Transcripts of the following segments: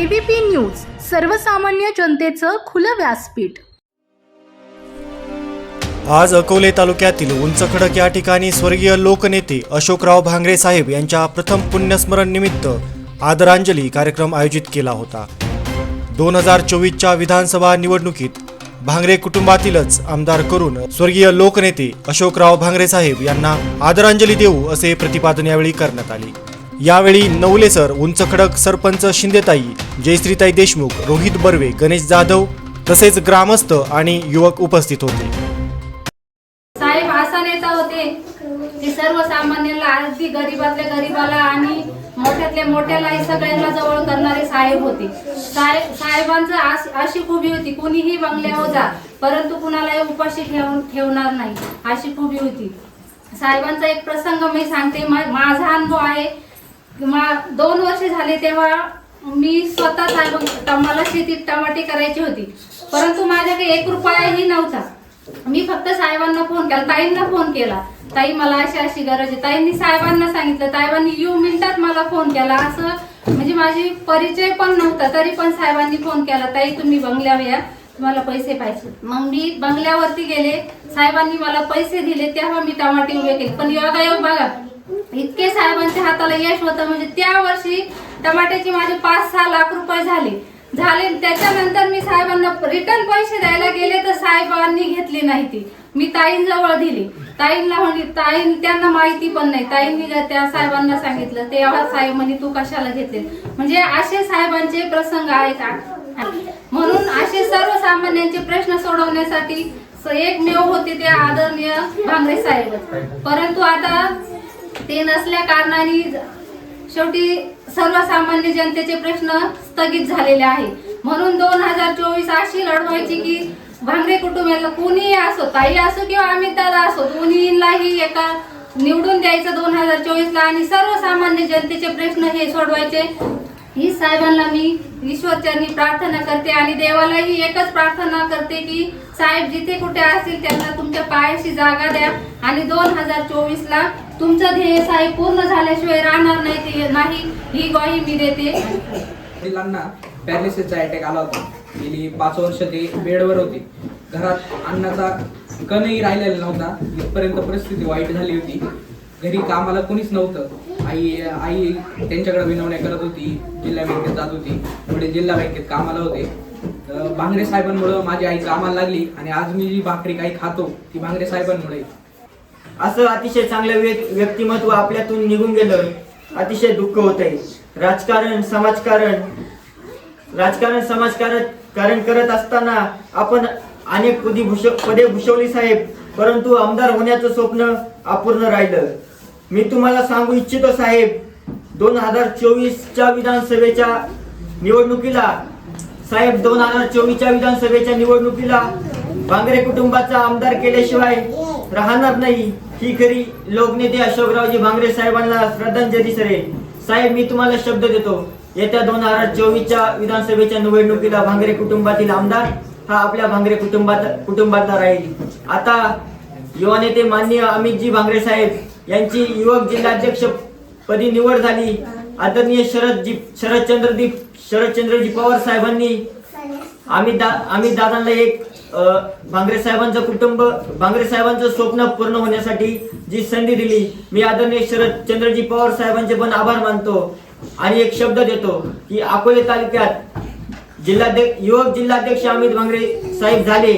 ABP news सर्वसामान्य जनतेचं खुलं व्यासपीठ. आज अकोले तालुक्यातील उंच खडक या ठिकाणी स्वर्गीय लोकनेते अशोकराव भांगरे साहेब यांच्या प्रथम पुण्यस्मरण निमित्त आदरांजली कार्यक्रम आयोजित केला होता. दोन हजार चोवीसच्या विधानसभा निवडणुकीत भांगरे कुटुंबातीलच आमदार करून स्वर्गीय लोकनेते अशोकराव भांगरे साहेब यांना आदरांजली देऊ असे प्रतिपादन यावेळी करण्यात आले. यावेळी नवले सर उंच खडक सरपंच शिंदेताई जयश्रीताई देशमुख रोहित बर्वे गणेश जाधव तसेच ग्रामस्थ आणि युवक उपस्थित होते. साहेब असा नेता होते की सर्वसामान्यांना अगदी गरीबातल्या गरीबाला आणि मोठ्यातल्या मोठ्यालाही सगळ्यांना जवळ करणारे साहेब होते. साहेब साहेबांचं अशी खूबी होती कुणीही बंगल्यावर जा परंतु कुणालाही उपाशी ठेवून ठेवणार नाही अशी खूबी होती. साहेबांचा एक प्रसंग मी सांगते माझा अनुभव आहे किंवा दोन वर्ष झाले तेव्हा मी स्वतः साहेब मला शेतीत टमाटे करायची होती. परंतु माझ्याकडे एक रुपयाही नव्हता. मी फक्त साहेबांना फोन केला ताईंना फोन केला. ताई मला अशी अशी गरज आहे. ताईंनी साहेबांना सांगितलं साहेबांनी यू मिनिटात मला फोन केला. असं म्हणजे माझी परिचय पण नव्हता तरी पण साहेबांनी फोन केला ताई तुम्ही बंगल्यावर या तुम्हाला पैसे पाहिजे. मग मी बंगल्यावरती गेले साहेबांनी मला पैसे दिले तेव्हा मी टमाटे उभे केले. पण योगायोग बघा इतके साहेबांच्या हाताला यश होतं. म्हणजे त्या वर्षी टमाट्याची माझे पाच सहा लाख रुपये झाले. झाले त्याच्यानंतर मी साहेबांना रिटर्न पैसे द्यायला गेले तर साहेबांनी घेतली नाही ती. मी ताईंजवळ दिली. ताईंना म्हणजे ताईं त्यांना माहिती पण नाही. ताईंनी त्या साहेबांना सांगितलं तेव्हा साहेब म्हणे तू कशाला घेतले म्हणजे असे साहेबांचे प्रसंग आहेत. म्हणून असे सर्वसामान्यांचे प्रश्न सोडवण्यासाठी एकमेव होते ते आदरणीय भांगरे साहेब. परंतु आता ते नसल्या कारणाने शेवटी सर्वसामान्य जनतेचे प्रश्न स्थगित झालेले आहे. म्हणून दोन हजार चोवीस अशी लढवायची की भांगरे कुटुंबाला कोणीही असो ताई असो किंवा अमित दादा असो दोन्हीलाही एका निवडून द्यायचं दोन हजार चोवीसला आणि सर्वसामान्य जनतेचे प्रश्न हे सोडवायचे. ही साहेबांना मी ईश्वरचरणी प्रार्थना करते आणि देवालाही एकच प्रार्थना करते की साहेब जिथे कुठे असतील त्यांना तुमच्या पायाशी जागा द्या. आणि दोन हजार चोवीस ला तुमचं ध्येय साहेब पूर्ण झाल्याशिवाय राहणार नाही ते नाही ही ग्वाही मी देते. वडिलांना पॅरालिसिसचा अटॅक आला होता. गेली पाच वर्ष ते बेडवर होते. घरात अन्नाचा कणही राहिलेला नव्हता. इथपर्यंत परिस्थिती वाईट झाली होती. घरी कामाला कोणीच नव्हतं. आई आई त्यांच्याकडे विनवण्या करत होती जिल्हा बँकेत जात होती. पुढे जिल्हा बँकेत कामाला होते. तर भांगरे साहेबांमुळं माझी आई कामाला लागली आणि आज मी जी भाकरी काही खातो ती भांगरे साहेबांमुळे. असं अतिशय चांगलं व्य- व्यक्तिमत्व आपल्यातून निघून गेलं. अतिशय दुःख होत आहे राजकारण समाजकारण राजकारण समाजकारण कारण करत असताना आपण अनेक पदी भूष पदे भूषवली साहेब परंतु आमदार होण्याचं स्वप्न अपूर्ण राहिलं. मी तुम्हाला सांगू इच्छितो साहेब दोन हजार चोवीसच्या विधानसभेच्या निवडणुकीला साहेब दोन हजार चोवीसच्या विधानसभेच्या निवडणुकीला बांगरे कुटुंबाचा आमदार केल्याशिवाय राहणार नाही. ही खरी लोकनेते अशोकरावजी भांगरे साहेबांना श्रद्धांजली सरेल. साहेब मी तुम्हाला शब्द देतो. येत्या दोन हजार चोवीसच्या विधानसभेच्या निवडणुकीला भांगरे कुटुंबातील आमदार हा आपल्या भांगरे कुटुंबात कुटुंबातला राहील. आता युवा नेते माननीय अमितजी भांगरे साहेब यांची युवक जिल्हाध्यक्ष पदी निवड झाली. आदरणीय शरदजी शरदचंद्रदीप शरदचंद्रजी पवार साहेबांनी आम्ही दा आम्ही दादांना एक भांगरे साहेबांचं कुटुंब भांगरे साहेबांचं स्वप्न पूर्ण होण्यासाठी जी संधी दिली मी आदरणीय शरद चंद्रजी पवार साहेबांचे पण आभार मानतो आणि एक शब्द देतो की अकोले तालुक्यात जिल्हाध्यक्ष युवक जिल्हाध्यक्ष अमित भांगरे साहेब झाले.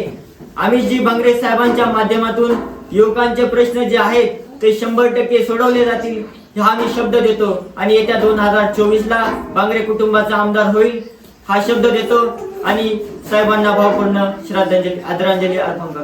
आम्ही जी भांगरे साहेबांच्या माध्यमातून युवकांचे प्रश्न जे आहेत ते शंभर टक्के सोडवले जातील हा मी शब्द देतो. आणि येत्या दोन हजार चोवीस ला बांगरे कुटुंबाचा आमदार होईल हा शब्द देतो. आणि साहेबांना भावपूर्ण श्रद्धांजली आदरांजली अर्पण